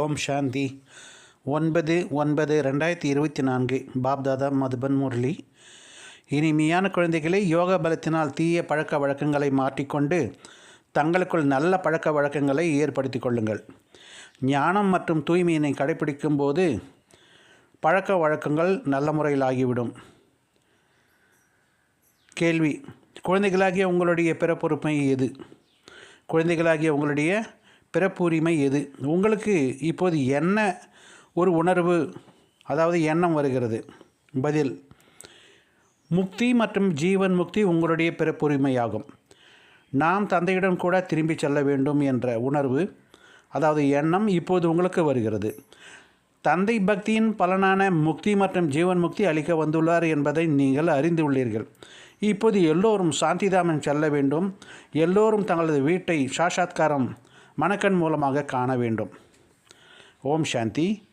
ஓம் சாந்தி. ஒன்பது ஒன்பது ரெண்டாயிரத்தி இருபத்தி நான்கு. பாப்தாதா மதுபன் முரளி. இனிமையான குழந்தைகளை யோக பலத்தினால் தீய பழக்க வழக்கங்களை மாற்றிக்கொண்டு தங்களுக்குள் நல்ல பழக்க வழக்கங்களை ஏற்படுத்தி கொள்ளுங்கள். ஞானம் மற்றும் தூய்மையினை கடைபிடிக்கும் போது பழக்க வழக்கங்கள் நல்ல முறையில் ஆகிவிடும். கேள்வி குழந்தைகளாகிய உங்களுடைய பிறப்புரிமை எது? குழந்தைகளாகிய உங்களுடைய பிறப்புரிமை எது? உங்களுக்கு இப்போது என்ன ஒரு உணர்வு அதாவது எண்ணம் வருகிறது? பதில் முக்தி மற்றும் ஜீவன் முக்தி உங்களுடைய பிறப்புரிமையாகும். நாம் தந்தையிடம் கூட திரும்பி செல்ல வேண்டும் என்ற உணர்வு அதாவது எண்ணம் இப்போது உங்களுக்கு வருகிறது. தந்தை பக்தியின் பலனான முக்தி மற்றும் ஜீவன் முக்தி அளிக்க வந்துள்ளார் என்பதை நீங்கள் அறிந்துள்ளீர்கள் இப்போது எல்லோரும் சாந்திதாமன் செல்ல வேண்டும். எல்லோரும் தங்களது வீட்டை சாஷாத்காரம் மணக்கண் மூலமாக காண வேண்டும். ஓம் சாந்தி.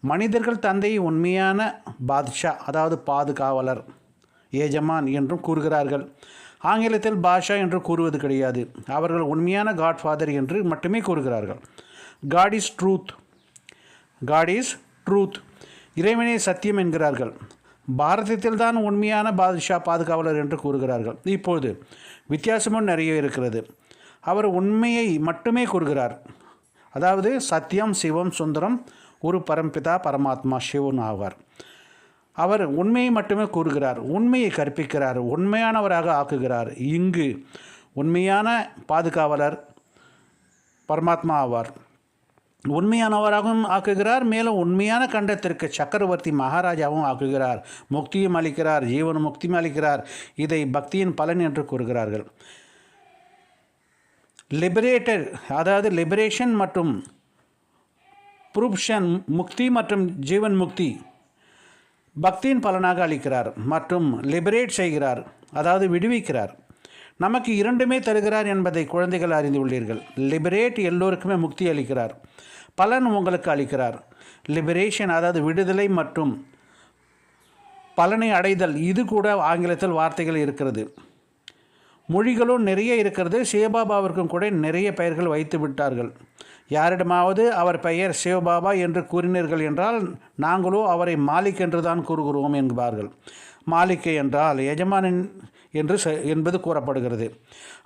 மனிதர்கள் தந்தையை உண்மையான பாத்ஷா அதாவது பாதுகாவலர் ஏஜமான் என்றும் கூறுகிறார்கள். ஆங்கிலத்தில் பாஷா என்று கூறுவது கிடையாது. அவர்கள் உண்மையான காட்ஃபாதர் என்று மட்டுமே கூறுகிறார்கள். God is truth God is truth இறைவனே சத்தியம் என்கிறார்கள். பாரதத்தில் தான் உண்மையான பாதுஷா பாதுகாவலர் என்று கூறுகிறார்கள். இப்போது வித்தியாசமும் நிறைய இருக்கிறது. அவர் உண்மையை மட்டுமே கூறுகிறார். அதாவது சத்தியம் சிவம் சுந்தரம் ஒரு பரம்பிதா பரமாத்மா சிவன் ஆவார். அவர் உண்மையை மட்டுமே கூறுகிறார். உண்மையை கற்பிக்கிறார். உண்மையானவராக ஆக்குகிறார். இங்கு உண்மையான பாதுகாவலர் பரமாத்மா ஆவார். உண்மையானவராகவும் ஆக்குகிறார். மேலும் உண்மையான கண்டத்திற்கு சக்கரவர்த்தி மகாராஜாவும் ஆக்குகிறார். முக்தியும் அளிக்கிறார். ஜீவன் முக்தியும் அளிக்கிறார். இதை பக்தியின் பலன் என்று கூறுகிறார்கள். லிபரேட்டர் அதாவது லிபரேஷன் மற்றும் புருப்ஷன் முக்தி மற்றும் ஜீவன் முக்தி பக்தியின் பலனாக அளிக்கிறார் மற்றும் லிபரேட் செய்கிறார் அதாவது விடுவிக்கிறார். நமக்கு இரண்டுமே தருகிறார் என்பதை குழந்தைகள் அறிந்து உள்ளீர்கள் லிபரேட் எல்லோருக்குமே முக்தி அளிக்கிறார். பலன் உங்களுக்கு அளிக்கிறார். லிபரேஷன் அதாவது விடுதலை மற்றும் பலனை அடைதல் இது கூட ஆங்கிலத்தில் வார்த்தைகள் இருக்கிறது. மொழிகளும் நிறைய இருக்கிறது. சிவபாபாவிற்கும் கூட நிறைய பெயர்கள் வைத்து விட்டார்கள். யாரிடமாவது அவர் பெயர் சிவபாபா என்று கூறினீர்கள் என்றால் நாங்களோ அவரை மாலிக் என்று தான் கூறுகிறோம் என்பார்கள் மாலிக்கை என்றால் எஜமானன் என்று என்பது கூறப்படுகிறது.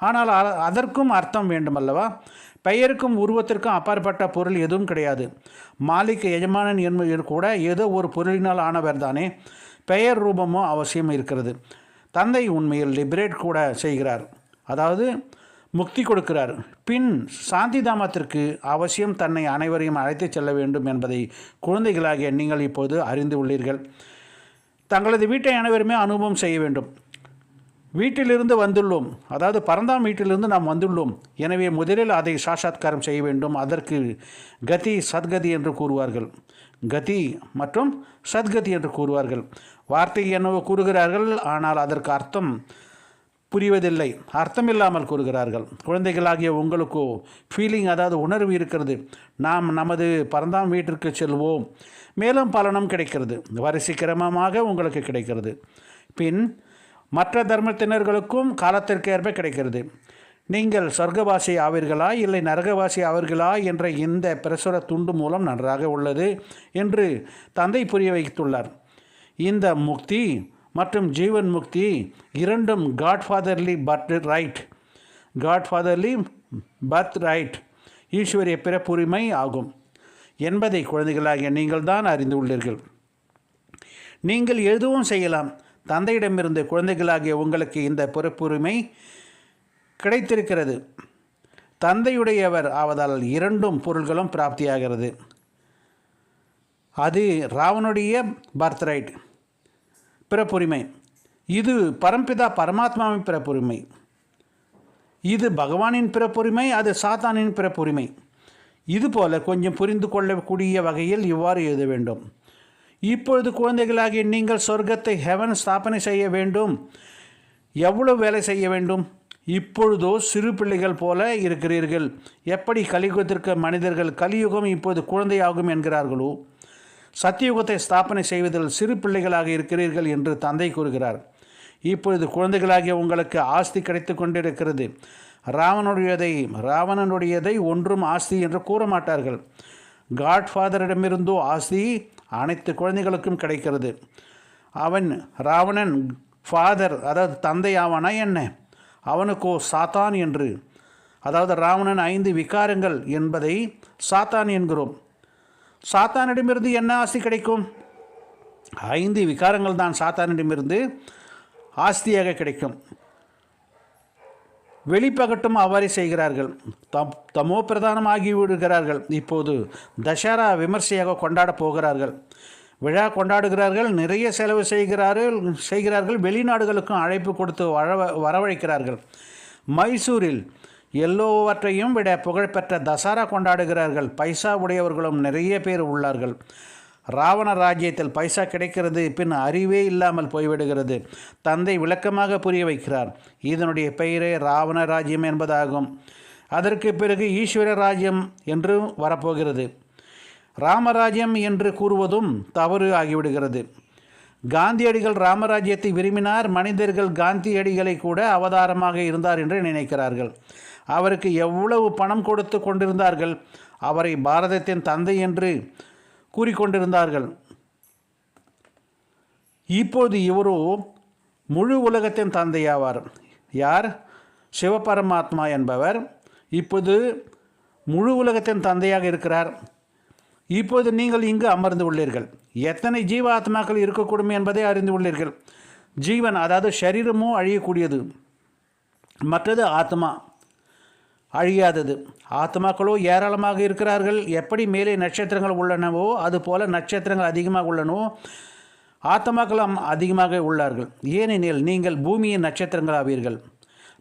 ஆனால் அதற்கும் அர்த்தம் வேண்டுமல்லவா? பெயருக்கும் உருவத்திற்கும் அப்பாற்பட்ட பொருள் எதுவும் கிடையாது. மாலிக் எஜமானன் என்பது கூட ஏதோ ஒரு பொருளினால் ஆனவர் தானே. பெயர் ரூபமோ அவசியம் இருக்கிறது. தந்தை உண்மையில் லிபரேட் கூட செய்கிறார். அதாவது முக்தி கொடுக்கிறார். பின் சாந்தி தாமத்திற்கு அவசியம் தன்னை அனைவரையும் அழைத்து செல்ல வேண்டும் என்பதை குழந்தைகளாகிய நீங்கள் இப்போது அறிந்து உள்ளீர்கள். தங்களது வீட்டை அனைவருமே அனுபவம் செய்ய வேண்டும். வீட்டிலிருந்து வந்துள்ளோம். அதாவது பரந்தாம் வீட்டிலிருந்து நாம் வந்துள்ளோம். எனவே முதலில் அதை சாஷாத்காரம் செய்ய வேண்டும். அதற்கு கதி சத்கதி என்று கூறுவார்கள். கதி மற்றும் சத்கதி என்று கூறுவார்கள். வார்த்தை என்னவோ கூறுகிறார்கள் ஆனால் அதற்கு அர்த்தம் புரிவதில்லை. அர்த்தமில்லாமல் கூறுகிறார்கள். குழந்தைகளாகிய உங்களுக்கோ ஃபீலிங் அதாவது உணர்வு இருக்கிறது. நாம் நமது பரந்தாம் வீட்டிற்கு செல்வோம். மேலும் பலனும் கிடைக்கிறது. வரிசை கிரமமாக உங்களுக்கு கிடைக்கிறது. பின் மற்ற தர்மத்தினர்களுக்கும் காலத்திற்கேற்ப கிடைக்கிறது. நீங்கள் சொர்க்கவாசி ஆவீர்களா இல்லை நரகவாசி ஆவீர்களா என்ற இந்த பிரசுர துண்டு மூலம் நன்றாக உள்ளது என்று தந்தை புரிய வைத்துள்ளார். இந்த முக்தி மற்றும் ஜீவன் முக்தி இரண்டும் godfatherly birthright godfatherly birthright ஈஸ்வரிய பிறப்புரிமை ஆகும். என்பதை குழந்தைகளாகிய நீங்கள் தான் அறிந்து உள்ளீர்கள். நீங்கள் எதுவும் செய்யலாம். தந்தையிடமிருந்து குழந்தைகளாகிய உங்களுக்கு இந்த பிறப்புரிமை கிடைத்திருக்கிறது. தந்தையுடையவர் ஆவதால் இரண்டும் பொருள்களும் பிராப்தியாகிறது. அது ராவனுடைய பர்த் ரைட் பிறப்புரிமை. இது பரம்பிதா பரமாத்மாவின் பிறப்புரிமை. இது பகவானின் பிறப்புரிமை அது சாத்தானின் பிறப்புரிமை. இதுபோல கொஞ்சம் புரிந்து கொள்ளக்கூடிய வகையில் இவ்வாறு எழுத வேண்டும். இப்பொழுது குழந்தைகளாகிய நீங்கள் சொர்க்கத்தை ஹெவன் ஸ்தாபனை செய்ய வேண்டும். எவ்வளவு வேலை செய்ய வேண்டும்? இப்பொழுதோ சிறு பிள்ளைகள் போல இருக்கிறீர்கள். எப்படி கலியுகத்திற்கு மனிதர்கள் கலியுகம் இப்போது குழந்தையாகும் என்கிறார்களோ சத்தியுகத்தை ஸ்தாபனை செய்வதில் சிறு பிள்ளைகளாக இருக்கிறீர்கள் என்று தந்தை கூறுகிறார். இப்பொழுது குழந்தைகளாகிய உங்களுக்கு ஆஸ்தி கிடைத்து கொண்டிருக்கிறது. ராவனுடையதை ராவணனுடையதை ஒன்றும் ஆஸ்தி என்று கூற மாட்டார்கள் காட்ஃபாதரிடமிருந்தோ ஆஸ்தி அனைத்து குழந்தைகளுக்கும் கிடைக்கிறது. அவன் ராவணன் ஃபாதர் அதாவது தந்தை ஆவானா என்ன? அவனுக்கோ சாத்தான் என்று. அதாவது ராவணன் ஐந்து விகாரங்கள் என்பதை சாத்தான் என்கிறோம். சாத்தானிடமிருந்து என்ன ஆஸ்தி கிடைக்கும்? ஐந்து விகாரங்கள் தான் சாத்தானிடமிருந்து ஆஸ்தியாக கிடைக்கும். வெளிப்பகட்டும் அவ்வாறே செய்கிறார்கள். தம் தமோ பிரதானமாகி விடுகிறார்கள். இப்போது தசரா விமர்சையாக கொண்டாடப் போகிறார்கள். விழா கொண்டாடுகிறார்கள் நிறைய செலவு செய்கிறார்கள் செய்கிறார்கள் வெளிநாடுகளுக்கும் அழைப்பு கொடுத்து வரவ வரவழைக்கிறார்கள். மைசூரில் எல்லோவற்றையும் விட புகழ்பெற்ற தசரா கொண்டாடுகிறார்கள். பைசா உடையவர்களும் நிறைய பேர் உள்ளார்கள். ராவண ராஜ்யத்தில் பைசா கிடைக்கிறது பின் அறிவே இல்லாமல் போய்விடுகிறது. தந்தை விளக்கமாக புரிய வைக்கிறார். இதனுடைய பெயரே ராவண ராஜ்யம் என்பதாகும். அதற்கு பிறகு ஈஸ்வர ராஜ்யம் என்று வரப்போகிறது. ராமராஜ்யம் என்று கூறுவதும் தவறு ஆகிவிடுகிறது. காந்தியடிகள் ராமராஜ்யத்தை விரும்பினார் மனிதர்கள் காந்தியடிகளை கூட அவதாரமாக இருந்தார் என்று நினைக்கிறார்கள். அவருக்கு எவ்வளவு பணம் கொடுத்து கொண்டிருந்தார்கள்? அவரை பாரதத்தின் தந்தை என்று கூறிக்கொண்டிருந்தார்கள். இப்போது இவரோ முழு உலகத்தின் தந்தையாவார். யார்? சிவபரமாத்மா என்பவர். இப்போது முழு உலகத்தின் தந்தையாக இருக்கிறார். இப்போது நீங்கள் இங்கு அமர்ந்து உள்ளீர்கள். எத்தனை ஜீவ ஆத்மாக்கள் இருக்கக்கூடும் என்பதை அறிந்து உள்ளீர்கள். ஜீவன் அதாவது சரீரமும் அழியக்கூடியது. மற்றது ஆத்மா. அழியாதது. ஆத்மாக்களோ ஏராளமாக இருக்கிறார்கள். எப்படி மேலே நட்சத்திரங்கள் உள்ளனவோ அதுபோல நட்சத்திரங்கள் அதிகமாக உள்ளனவோ ஆத்மாக்களும் அதிகமாக உள்ளார்கள். ஏனெனில் நீங்கள் பூமியின் நட்சத்திரங்கள் ஆவீர்கள்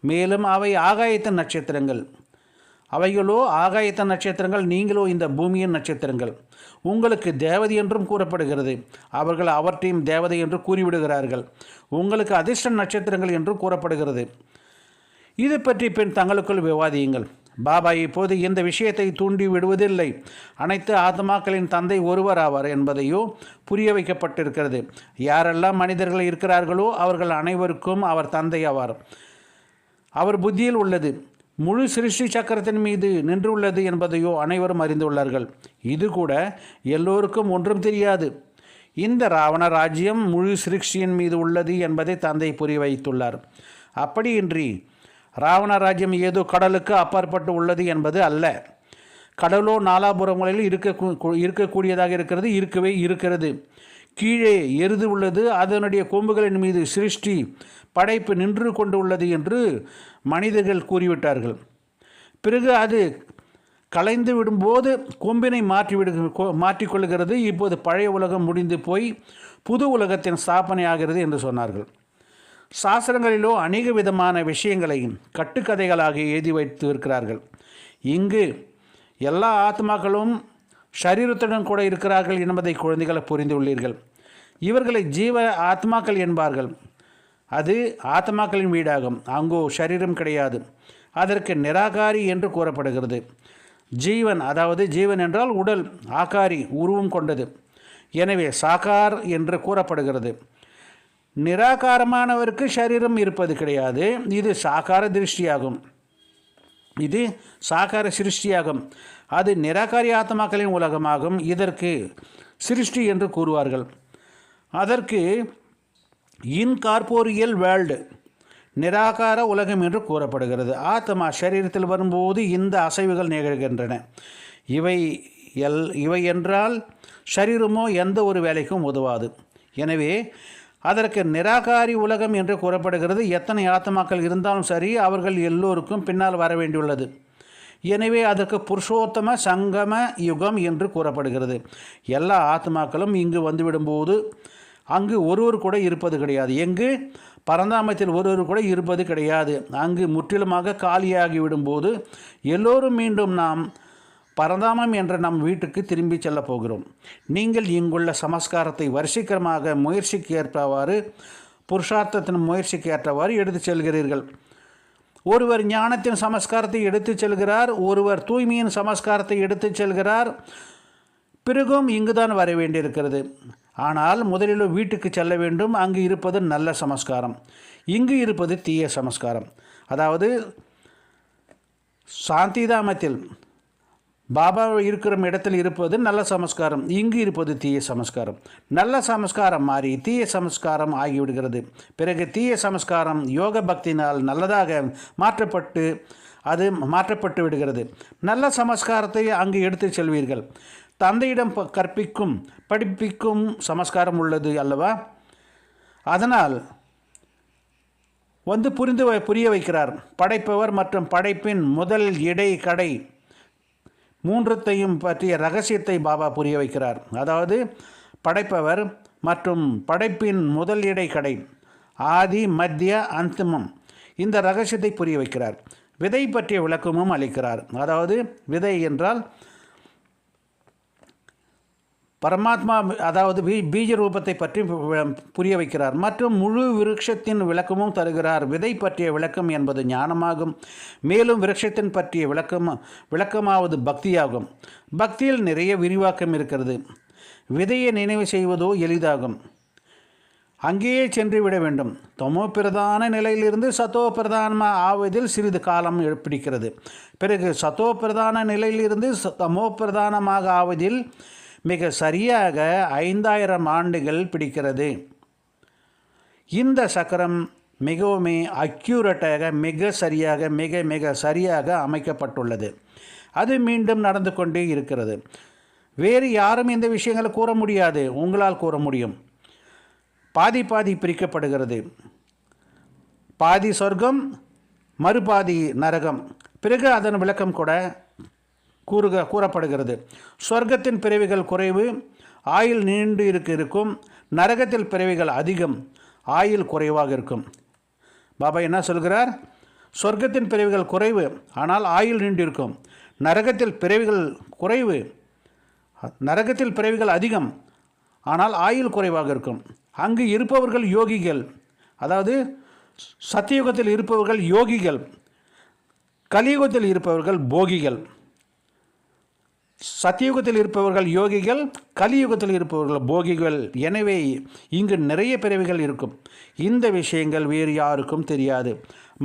மேலும் அவை ஆகாயத்தின் நட்சத்திரங்கள். அவைகளோ ஆகாயத்தின் நட்சத்திரங்கள் நீங்களோ இந்த பூமியின் நட்சத்திரங்கள். உங்களுக்கு தேவதை என்றும் கூறப்படுகிறது. அவர்கள் அவற்றையும் தேவதை என்று கூறிவிடுகிறார்கள். உங்களுக்கு அதிர்ஷ்ட நட்சத்திரங்கள் என்றும் கூறப்படுகிறது. இது பற்றி பின் தங்களுக்குள் விவாதியுங்கள். பாபா இப்போது இந்த விஷயத்தை தூண்டி விடுவதில்லை. அனைத்து ஆத்மாக்களின் தந்தை ஒருவர் ஆவார் என்பதையோ புரிய வைக்கப்பட்டிருக்கிறது. யாரெல்லாம் மனிதர்கள் இருக்கிறார்களோ அவர்கள் அனைவருக்கும் அவர் தந்தை ஆவார். அவர் புத்தியில் உள்ளது. முழு சிருஷ்டி சக்கரத்தின் மீது நின்றுள்ளது என்பதையோ அனைவரும் அறிந்துள்ளார்கள். இது கூட எல்லோருக்கும் ஒன்றும் தெரியாது. இந்த ராவண ராஜ்யம் முழு சிருஷ்டியின் மீது உள்ளது என்பதை தந்தை புரிய வைத்துள்ளார். அப்படியின்றி ராவண ராஜ்யம் ஏதோ கடலுக்கு அப்பாற்பட்டு உள்ளது என்பது அல்ல. கடலோ நாலாபுரங்களில் இருக்க இருக்கக்கூடியதாக இருக்கிறது இருக்கவே இருக்கிறது. கீழே எருது உள்ளது அதனுடைய கொம்புகளின் மீது சிருஷ்டி படைப்பு நின்று கொண்டு உள்ளது என்று மனிதர்கள் கூறிவிட்டார்கள். பிறகு அது கலைந்து விடும்போது கொம்பினை மாற்றிவிடு மாற்றிக்கொள்கிறது. இப்போது பழைய உலகம் முடிந்து போய் புது உலகத்தின் ஸ்தாபனை ஆகிறது என்று சொன்னார்கள். சாஸ்திரங்களிலோ அநேக விதமான விஷயங்களையும் கட்டுக்கதைகளாக எழுதி வைத்து இருக்கிறார்கள் இங்கு எல்லா ஆத்மாக்களும் சரீரத்துடன் கூட இருக்கிறார்கள் என்பதை குழந்தைகளை புரிந்துள்ளீர்கள். இவர்களை ஜீவ ஆத்மாக்கள் என்பார்கள். அது ஆத்மாக்களின் வீடாகும். அங்கோ சரீரம் கிடையாது. அதற்கு நிராகாரி என்று கூறப்படுகிறது. ஜீவன் அதாவது ஜீவன் என்றால் உடல் ஆகாரி உருவம் கொண்டது. எனவே சாகார் என்று கூறப்படுகிறது. நிராகாரமானவருக்கு சரீரம் இருப்பது கிடையாது. இது சாகார திருஷ்டியாகும். இது சாகார சிருஷ்டியாகும். அது நிராகாரி ஆத்மாக்களின் உலகமாகும். இதற்கு சிருஷ்டி என்று கூறுவார்கள். அதற்கு இன்கார்போரியல் வேர்ல்டு நிராகார உலகம் என்று கூறப்படுகிறது. ஆத்மா சரீரத்தில் வரும்போது இந்த அசைவுகள் நிகழ்கின்றன. இவை எல் இவை என்றால் சரீரமோ எந்த ஒரு வேலைக்கும் உதவாது. எனவே அதற்கு நிராகாரி உலகம் என்று கூறப்படுகிறது. எத்தனை ஆத்மாக்கள் இருந்தாலும் சரி அவர்கள் எல்லோருக்கும் பின்னால் வர வேண்டியுள்ளது. எனவே அதற்கு புருஷோத்தம சங்கம யுகம் என்று கூறப்படுகிறது. எல்லா ஆத்மாக்களும் இங்கு வந்துவிடும்போது அங்கு ஒருவர் கூட இருப்பது கிடையாது. எங்கு? பரந்தாமத்தில் ஒருவர் கூட இருப்பது கிடையாது. அங்கு முற்றிலுமாக காலியாகி விடும்போது எல்லோரும் மீண்டும் நாம் பரந்தாமம் என்ற நம் வீட்டுக்கு திரும்பி செல்ல போகிறோம். நீங்கள் இங்குள்ள சமஸ்காரத்தை வரிசைக்கரமாக முயற்சிக்கு ஏற்றவாறு புருஷார்த்தத்தின் முயற்சிக்கு ஏற்றவாறு எடுத்து செல்கிறீர்கள். ஒருவர் ஞானத்தின் சமஸ்காரத்தை எடுத்துச் செல்கிறார் ஒருவர் தூய்மையின் சமஸ்காரத்தை எடுத்துச் செல்கிறார் பிறகும் இங்குதான் வர வேண்டியிருக்கிறது. ஆனால் முதலில் வீட்டுக்கு செல்ல வேண்டும் அங்கு இருப்பது நல்ல சமஸ்காரம். இங்கு இருப்பது தீய சமஸ்காரம். அதாவது சாந்திதாமத்தில் பாபா இருக்கிற இடத்தில் இருப்பது நல்ல சமஸ்காரம் இங்கு இருப்பது தீய சமஸ்காரம். நல்ல சமஸ்காரம் மாறி தீய சமஸ்காரம் ஆகிவிடுகிறது. பிறகு தீய சமஸ்காரம் யோக பக்தியினால் நல்லதாக மாற்றப்பட்டு அது மாற்றப்பட்டு விடுகிறது. நல்ல சமஸ்காரத்தை அங்கு எடுத்து செல்வீர்கள். தந்தையிடம் ப- கற்பிக்கும் படிப்பிக்கும் சமஸ்காரம் உள்ளது அல்லவா? அதனால் வந்து புரிந்து வை- புரிய வைக்கிறார். படைப்பவர் மற்றும் படைப்பின் முதல் இடை கடை மூன்றத்தையும் பற்றிய ரகசியத்தை பாபா புரிய வைக்கிறார். அதாவது படைப்பவர் மற்றும் படைப்பின் முதல் இடை கடை ஆதி மத்திய அந்தமம் இந்த ரகசியத்தை புரிய வைக்கிறார். விதை பற்றிய விளக்கமும் அளிக்கிறார். அதாவது விதை என்றால் பரமாத்மா அதாவது பீ பீஜ ரூபத்தை பற்றி புரிய வைக்கிறார். மற்றும் முழு விருட்சத்தின் விளக்கமும் தருகிறார். விதை பற்றிய விளக்கம் என்பது ஞானமாகும். மேலும் விருட்சத்தின் பற்றிய விளக்கம் விளக்கமாவது பக்தியாகும். பக்தியில் நிறைய விரிவாக்கம் இருக்கிறது. விதையை நினைவு செய்வதோ எளிதாகும். அங்கேயே சென்று விட வேண்டும். தமோ பிரதான நிலையிலிருந்து சத்தோ பிரதானமாக ஆவதில் சிறிது காலம் பிடிக்கிறது. பிறகு சத்தோ பிரதான நிலையிலிருந்து ச- தமோ பிரதானமாக ஆவதில் மிக சரியாக ஐந்தாயிரம் ஆண்டுகள் பிடிக்கிறது. இந்த சக்கரம் மிகவுமே அக்யூரட்டாக மிக சரியாக மிக மிக சரியாக அமைக்கப்பட்டுள்ளது. அது மீண்டும் நடந்து கொண்டே இருக்கிறது. வேறு யாரும் இந்த விஷயங்களை கூற முடியாது. உங்களால் கூற முடியும். பாதி பாதி பிரிக்கப்படுகிறது. பாதி சொர்க்கம் மறுபாதி நரகம். பிறகு அதன் விளக்கம் கூட கூறுக கூறப்படுகிறது. சொர்க்கத்தின் பிறவிகள் குறைவு ஆயில் நீண்டு இருக்க இருக்கும். நரகத்தில் பிறவிகள் அதிகம் ஆயில் குறைவாக இருக்கும். பாபா என்ன சொல்கிறார்? சொர்க்கத்தின் பிறவிகள் குறைவு ஆனால் ஆயில் நீண்டு இருக்கும். நரகத்தில் பிறவிகள் குறைவு நரகத்தில் பிறவிகள் அதிகம் ஆனால் ஆயுள் குறைவாக இருக்கும். அங்கு இருப்பவர்கள் யோகிகள் அதாவது சத்தியுகத்தில் இருப்பவர்கள் யோகிகள் கலியுகத்தில் இருப்பவர்கள் போகிகள். சத்தியுகத்தில் இருப்பவர்கள் யோகிகள் கலியுகத்தில் இருப்பவர்கள் போகிகள். எனவே இங்கு நிறைய பிறவிகள் இருக்கும். இந்த விஷயங்கள் வேறு யாருக்கும் தெரியாது.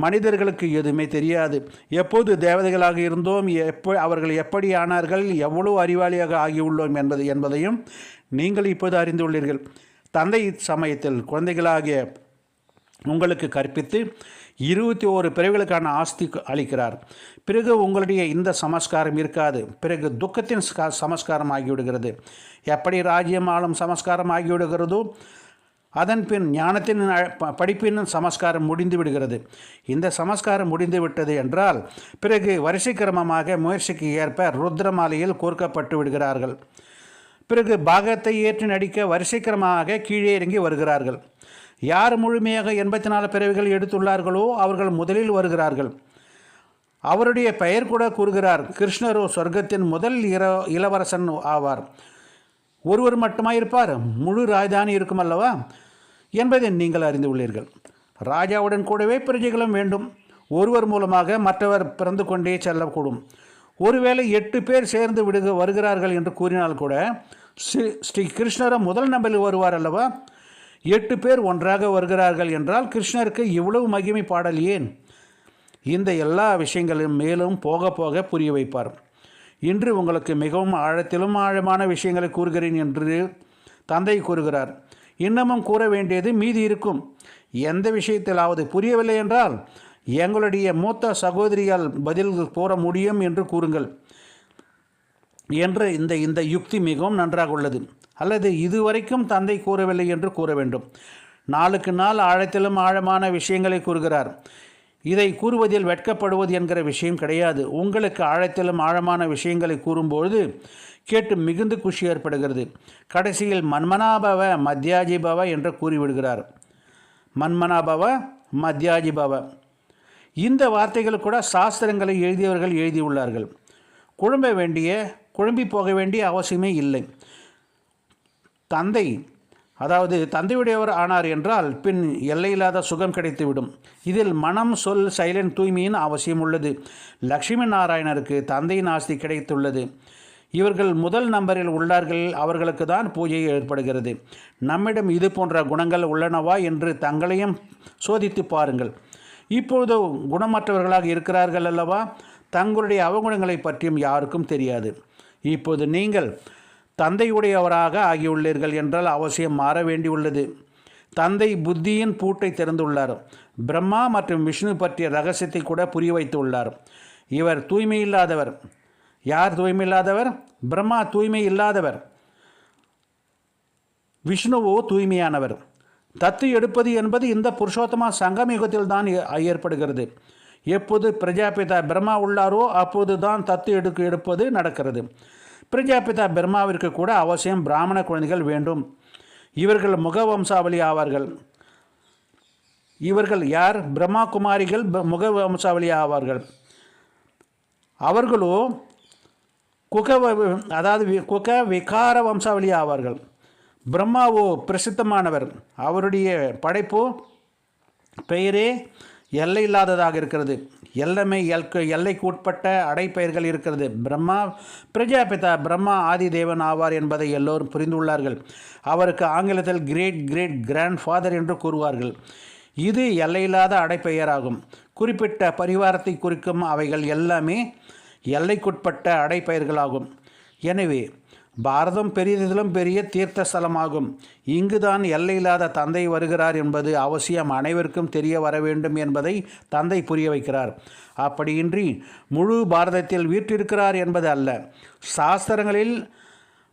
மனிதர்களுக்கு எதுவுமே தெரியாது. எப்போது தேவதைகளாக இருந்தோம் எப்போ அவர்கள் எப்படி ஆனார்கள் எவ்வளவு அறிவாளியாக ஆகியுள்ளோம் என்பது என்பதையும் நீங்கள் இப்போது அறிந்துள்ளீர்கள். தந்தை சமயத்தில் குழந்தைகளாகிய உங்களுக்கு கற்பித்து இருபத்தி ஓரு பிறவிகளுக்கான ஆஸ்தி அளிக்கிறார். பிறகு உங்களுடைய இந்த சமஸ்காரம் இருக்காது. பிறகு துக்கத்தின் சமஸ்காரம் ஆகிவிடுகிறது. எப்படி ராஜ்யம் ஆளும் சமஸ்காரம் ஆகிவிடுகிறதோ அதன் பின் ஞானத்தின் படிப்பின் சமஸ்காரம் முடிந்து விடுகிறது. இந்த சமஸ்காரம் முடிந்து விட்டது என்றால் பிறகு வரிசை கிரமமாக முயற்சிக்கு ஏற்ப ருத்ரமாலையில் கோர்க்கப்பட்டு விடுகிறார்கள். பிறகு பாகத்தை ஏற்று நடிக்க வரிசைக்கிரமாக கீழே இறங்கி வருகிறார்கள். யார் முழுமையாக எண்பத்தி நாலு பிறவிகள் எடுத்துள்ளார்களோ அவர்கள் முதலில் வருகிறார்கள். அவருடைய பெயர் கூட கூறுகிறார் கிருஷ்ணரோ சொர்க்கத்தின் முதல் இர இளவரசன் ஆவார். ஒருவர் மட்டுமாயிருப்பார்? முழு ராஜதானி இருக்கும் அல்லவா என்பதை நீங்கள் அறிந்து உள்ளீர்கள். ராஜாவுடன் கூடவே பிரஜைகளும் வேண்டும். ஒருவர் மூலமாக மற்றவர் பிறந்து கொண்டே செல்லக்கூடும். ஒருவேளை எட்டு பேர் சேர்ந்து விடுக வருகிறார்கள் என்று கூறினால் கூட ஸ்ரீ ஸ்ரீ கிருஷ்ணரும் முதல் நம்பரில் வருவார் அல்லவா? எட்டு பேர் ஒன்றாக வருகிறார்கள் என்றால் கிருஷ்ணருக்கு இவ்வளவு மகிமை பாடல் ஏன்? இந்த எல்லா விஷயங்களையும் மேலும் போக போக புரிய வைப்பார். இன்று உங்களுக்கு மிகவும் ஆழத்திலும் ஆழமான விஷயங்களை கூறுகிறேன் என்று தந்தை கூறுகிறார். இன்னமும் கூற வேண்டியது மீதி இருக்கும். எந்த விஷயத்திலாவது புரியவில்லை என்றால் எங்களுடைய மூத்த சகோதரியால் பதில் கூற முடியும் என்று கூறுங்கள். என்று இந்த இந்த யுக்தி மிகவும் நன்றாக உள்ளது. அல்லது இதுவரைக்கும் தந்தை கூறவில்லை என்று கூற வேண்டும். நாளுக்கு நாள் ஆழத்திலும் ஆழமான விஷயங்களை கூறுகிறார். இதை கூறுவதில் வெட்கப்படுவது என்கிற விஷயம் கிடையாது. உங்களுக்கு ஆழத்திலும் ஆழமான விஷயங்களை கூறும்பொழுது கேட்டு மிகுந்து குஷி ஏற்படுகிறது. கடைசியில் மன்மனாபவ மத்யாஜிபவ என்று கூறிவிடுகிறார். மன்மனாபவ மத்யாஜிபவ. இந்த வார்த்தைகள் கூட சாஸ்திரங்களை எழுதியவர்கள் எழுதியுள்ளார்கள். குழம்ப வேண்டிய குழம்பி போக வேண்டிய அவசியமே இல்லை. தந்தை அதாவது தந்தையுடையவர் ஆனார் என்றால் பின் எல்லையில்லாத சுகம் கிடைத்துவிடும். இதில் மனம் சொல் சைலண்ட் தூய்மையின் அவசியம் உள்ளது. லக்ஷ்மி நாராயணருக்கு தந்தையின் ஆஸ்தி கிடைத்துள்ளது. இவர்கள் முதல் நம்பரில் உள்ளார்கள். அவர்களுக்கு தான் பூஜை ஏற்படுகிறது. நம்மிடம் இது போன்ற குணங்கள் உள்ளனவா என்று தங்களையும் சோதித்து பாருங்கள். இப்பொழுது குணமற்றவர்களாக இருக்கிறார்கள் அல்லவா? தங்களுடைய அவகுணங்களை பற்றியும் யாருக்கும் தெரியாது. இப்போது நீங்கள் தந்தையுடையவராக ஆகியுள்ளீர்கள் என்றால் அவசியம் மாற வேண்டியுள்ளது. தந்தை புத்தியின் பூட்டை திறந்துள்ளார். பிரம்மா மற்றும் விஷ்ணு பற்றிய ரகசியத்தை கூட புரிய வைத்துள்ளார். இவர் தூய்மை இல்லாதவர் யார் தூய்மை இல்லாதவர் பிரம்மா தூய்மை இல்லாதவர் விஷ்ணுவோ தூய்மையானவர். தத்து எடுப்பது என்பது இந்த புருஷோத்தமா சங்கமயுகத்தில் தான் ஏற்படுகிறது. எப்போது பிரஜாபிதா பிரம்மா உள்ளாரோ அப்போது தான் தத்து எடுக்க எடுப்பது நடக்கிறது. பிரஜாபிதா பிரம்மாவிற்கு கூட அவசியம் பிராமண குழந்தைகள் வேண்டும். இவர்கள் முகவம்சாவளி ஆவார்கள். இவர்கள் யார்? பிரம்மா குமாரிகள் முகவம்சாவளி ஆவார்கள். அவர்களோ குக அதாவது குக விகார வம்சாவளி ஆவார்கள். பிரம்மாவோ பிரசித்தமானவர். அவருடைய படைப்போ பெயரே எல்லை இல்லாததாக இருக்கிறது. எல்லாமே எல் எல்லைக்கு உட்பட்ட அடைப்பெயர்கள் இருக்கிறது. பிரம்மா பிரஜாபிதா பிரம்மா ஆதி தேவன் ஆவார் என்பதை எல்லோரும் புரிந்துள்ளார்கள். அவருக்கு ஆங்கிலத்தில் கிரேட் கிரேட் கிராண்ட் ஃபாதர் என்று கூறுவார்கள். இது எல்லையில்லாத அடைப்பெயராகும். குறிப்பிட்ட பரிவாரத்தை குறிக்கும் அவைகள் எல்லாமே எல்லைக்குட்பட்ட அடைப்பெயர்களாகும். எனவே பாரதம் பெரியதிலும் பெரிய தீர்த்த ஸ்தலமாகும் இங்குதான் எல்லையில்லாத தந்தை வருகிறார் என்பது அவசியம் அனைவருக்கும் தெரிய வர வேண்டும் என்பதை தந்தை புரிய வைக்கிறார். அப்படியின்றி முழு பாரதத்தில் வீற்றிருக்கிறார் என்பது அல்ல. சாஸ்திரங்களில்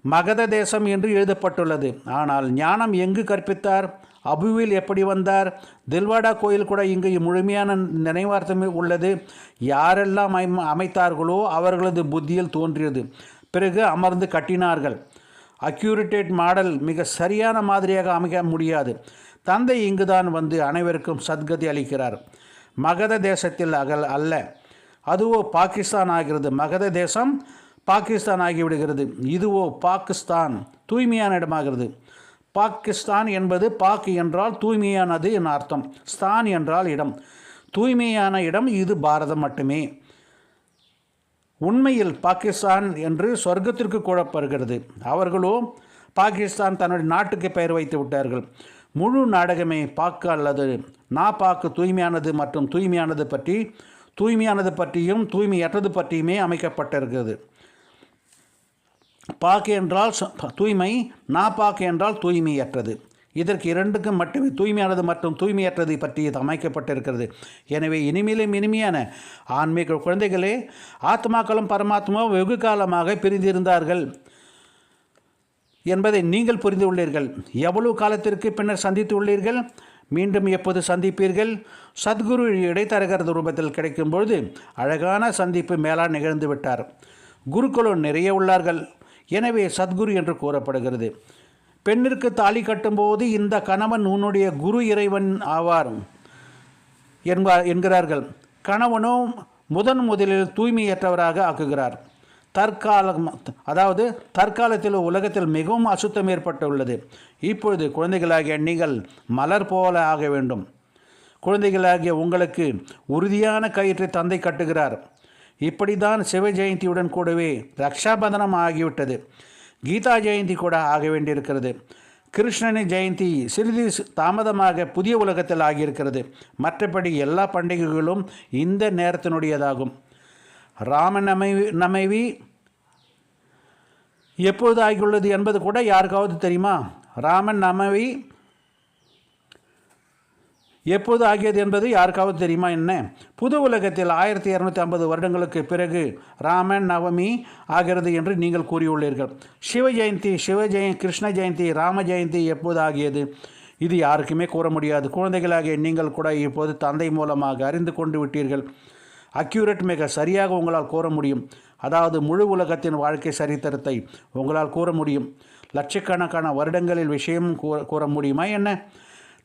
மகத தேசம் என்று எழுதப்பட்டுள்ளது. ஆனால் ஞானம் எங்கு கற்பித்தார்? அபுவில் எப்படி வந்தார்? தில்வாடா கோயில் கூட இங்கு முழுமையான நினைவார்த்தமே உள்ளது. யாரெல்லாம் அமைத்தார்களோ அவர்களது புத்தியில் தோன்றியது. பிறகு அமர்ந்து கட்டினார்கள். அக்யூரிட்டேட் மாடல் மிக சரியான மாதிரியாக அமைக்க முடியாது. தந்தை இங்குதான் வந்து அனைவருக்கும் சத்கதி அளிக்கிறார். மகத தேசத்தில் அகல் அல்ல. அதுவோ பாகிஸ்தான் ஆகிறது. மகத தேசம் பாகிஸ்தான் ஆகிவிடுகிறது. இதுவோ பாகிஸ்தான் தூய்மையான இடமாகிறது. பாகிஸ்தான் என்பது பாக் என்றால் தூய்மையானது என் அர்த்தம். ஸ்தான் என்றால் இடம். தூய்மையான இடம் இது பாரதம் மட்டுமே. உண்மையில் பாகிஸ்தான் என்று சொர்க்கத்திற்கு கூறப்படுகிறது. அவர்களோ பாகிஸ்தான் தன்னுடைய நாட்டுக்கு பெயர் வைத்து விட்டார்கள். முழு நாடகமே பாக்கு அல்லது நா பாக்கு தூய்மையானது மற்றும் தூய்மையானது பற்றி தூய்மையானது பற்றியும் தூய்மையற்றது பற்றியுமே அமைக்கப்பட்டிருக்கிறது. பாக்கு என்றால் தூய்மை நா பாக்கு என்றால் தூய்மையற்றது. இதற்கு இரண்டுக்கும் மட்டுமே தூய்மையானது மற்றும் தூய்மையற்றது பற்றி இது அமைக்கப்பட்டிருக்கிறது. எனவே இனிமேலும் இனிமையான ஆன்மீக குழந்தைகளே ஆத்மாக்களும் பரமாத்மாவும் வெகு காலமாக பிரிந்திருந்தார்கள் என்பதை நீங்கள் புரிந்து உள்ளீர்கள். எவ்வளவு காலத்திற்கு பின்னர் சந்தித்து உள்ளீர்கள்? மீண்டும் எப்போது சந்திப்பீர்கள்? சத்குரு இடைத்தரகரது ரூபத்தில் கிடைக்கும் பொழுது அழகான சந்திப்பு மேலாண் நிகழ்ந்து விட்டார். குருக்களும் நிறைய உள்ளார்கள். எனவே சத்குரு என்று கூறப்படுகிறது. பெண்ணிற்கு தாலி கட்டும்போது இந்த கணவன் உன்னுடைய குரு இறைவன் ஆவார் என்பார் என்கிறார்கள். கணவனும் முதன் முதலில் தூய்மையற்றவராக ஆக்குகிறார். தற்காலம் அதாவது தற்காலத்தில் உலகத்தில் மிகவும் அசுத்தம் ஏற்பட்டுள்ளது. இப்பொழுது குழந்தைகளாகிய நீங்கள் மலர் போல ஆக வேண்டும். குழந்தைகளாகிய உங்களுக்கு உறுதியான கயிற்றை தந்தை கட்டுகிறார். இப்படி தான் சிவ ஜெயந்தியுடன் கூடவே ரக்ஷாபந்தனம் ஆகிவிட்டது. கீதா ஜெயந்தி கூட ஆக வேண்டியிருக்கிறது. கிருஷ்ணனின் ஜெயந்தி சிறிது தாமதமாக புதிய உலகத்தில் ஆகியிருக்கிறது. மற்றபடி எல்லா பண்டிகைகளும் இந்த நேரத்தினுடையதாகும். ராமன் நமைவி எப்பொழுது ஆகியுள்ளது என்பது கூட யாருக்காவது தெரியுமா? ராமன் நமவி எப்போது ஆகியது என்பது யாருக்காவது தெரியுமா என்ன? புது உலகத்தில் ஆயிரத்தி இரநூத்தி ஐம்பது வருடங்களுக்கு பிறகு ராமன் நவமி ஆகிறது என்று நீங்கள் கூறியுள்ளீர்கள். சிவ ஜெயந்தி சிவ ஜெய கிருஷ்ண ஜெயந்தி ராம ஜெயந்தி எப்போது ஆகியது? இது யாருக்குமே கூற முடியாது. குழந்தைகளாகிய நீங்கள் கூட இப்போது தந்தை மூலமாக அறிந்து கொண்டு விட்டீர்கள். அக்யூரேட் மிக சரியாக உங்களால் கூற முடியும். அதாவது முழு உலகத்தின் வாழ்க்கை சரித்திரத்தை உங்களால் கூற முடியும். லட்சக்கணக்கான வருடங்களில் விஷயமும் கூற கூற முடியுமா என்ன?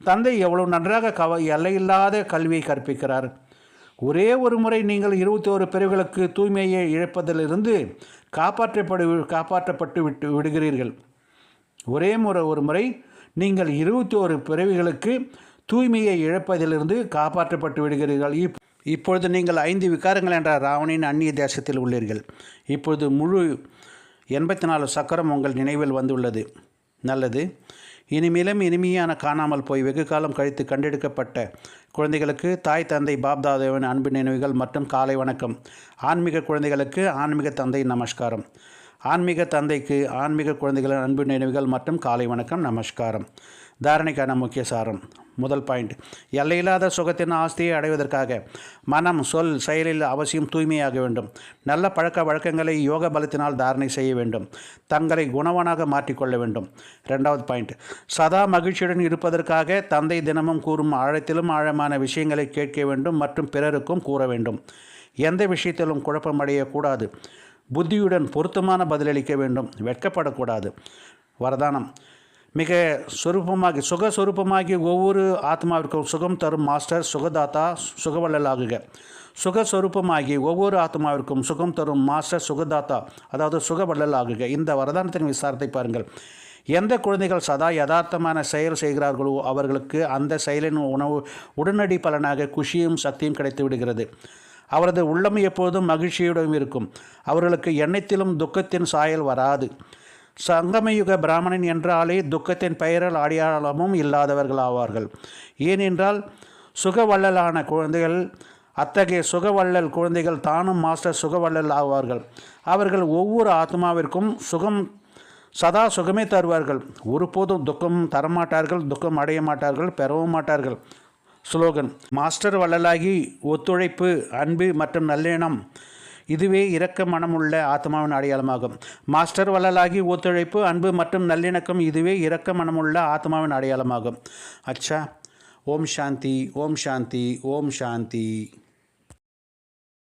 தந்தை எவ்வளவு நன்றாக கவ எல்லையில்லாத கல்வியை கற்பிக்கிறார். ஒரே ஒரு முறை நீங்கள் இருபத்தி ஒரு பிரிவுகளுக்கு தூய்மையை இழப்பதிலிருந்து காப்பாற்றப்படு காப்பாற்றப்பட்டு விட்டு விடுகிறீர்கள். ஒரே முறை ஒரு முறை நீங்கள் இருபத்தி ஒரு பிறவிகளுக்கு தூய்மையை இழப்பதிலிருந்து காப்பாற்றப்பட்டு விடுகிறீர்கள். இப் இப்பொழுது நீங்கள் ஐந்து விகாரங்கள் என்ற ராவணின் அந்நிய தேசத்தில் உள்ளீர்கள். இப்பொழுது முழு எண்பத்தி நாலு சக்கரம் உங்கள் நினைவில் வந்துள்ளது. நல்லது. இனிமேலும் இனிமையான காணாமல் போய் வெகு காலம் கழித்து கண்டெடுக்கப்பட்ட குழந்தைகளுக்கு தாய் தந்தை பாப்தாதேவன் அன்பு நினைவுகள் மற்றும் காலை வணக்கம். ஆன்மீக குழந்தைகளுக்கு ஆன்மீக தந்தை நமஸ்காரம். ஆன்மீக தந்தைக்கு ஆன்மீக குழந்தைகளின் அன்பு நினைவுகள் மற்றும் காலை வணக்கம் நமஸ்காரம். தாரணைக்கான முக்கிய சாரம். முதல் பாயிண்ட். எல்லையில்லாத சுகத்தின் ஆஸ்தியை அடைவதற்காக மனம் சொல் செயலில் அவசியம் தூய்மையாக வேண்டும். நல்ல பழக்க வழக்கங்களை யோக பலத்தினால் தாரணை செய்ய வேண்டும். தங்களை குணவனாக மாற்றிக்கொள்ள வேண்டும். ரெண்டாவது பாயிண்ட். சதா மகிழ்ச்சியுடன் இருப்பதற்காக தந்தை தினமும் கூறும் ஆழத்திலும் ஆழமான விஷயங்களை கேட்க வேண்டும் மற்றும் பிறருக்கும் கூற வேண்டும். எந்த விஷயத்திலும் குழப்பமடையக்கூடாது. புத்தியுடன் பொருத்தமான பதிலளிக்க வேண்டும். வெட்கப்படக்கூடாது. வரதானம். மிக சொரூபமாகி சுகஸ்வரூபமாகி ஒவ்வொரு ஆத்மாவிற்கும் சுகம் தரும் மாஸ்டர் சுகதாத்தா சுகவள்ளலாகுக. சுகஸ்வரூபமாகி ஒவ்வொரு ஆத்மாவிற்கும் சுகம் தரும் மாஸ்டர் சுகதாத்தா அதாவது சுகவள்ளலாகுக. இந்த வரதானத்தின் விசாரத்தை பாருங்கள். எந்த குழந்தைகள் சதா யதார்த்தமான செயல் செய்கிறார்களோ அவர்களுக்கு அந்த செயலின் உணவு உடனடி பலனாக குஷியும் சக்தியும் கிடைத்து விடுகிறது. அவரது உள்ளம் எப்போதும் மகிழ்ச்சியுடன் இருக்கும். அவர்களுக்கு எண்ணத்திலும் துக்கத்தின் சாயல் வராது. சங்கமயுக பிராமணன் என்றாலே துக்கத்தின் பெயரால் அடையாளமும் இல்லாதவர்கள் ஆவார்கள் ஏனென்றால் சுகவள்ளலான குழந்தைகள் அத்தகைய சுகவள்ளல் குழந்தைகள் தானும் மாஸ்டர் சுகவள்ளல் ஆவார்கள். அவர்கள் ஒவ்வொரு ஆத்மாவிற்கும் சுகம் சதா சுகமே தருவார்கள். ஒருபோதும் துக்கம் தரமாட்டார்கள் துக்கம் அடைய மாட்டார்கள் பெறவும் மாட்டார்கள். ஸ்லோகன் மாஸ்டர் வள்ளலாகி ஒத்துழைப்பு அன்பு மற்றும் நல்லெண்ணம் இதுவே இரக்க மனமுள்ள ஆத்மாவின் அடையாளமாகும். மாஸ்டர் வள்ளலாகி ஒத்துழைப்பு அன்பு மற்றும் நல்லிணக்கம் இதுவே இரக்க மனமுள்ள ஆத்மாவின் அடையாளமாகும். அச்சா ஓம் சாந்தி ஓம் சாந்தி ஓம் சாந்தி.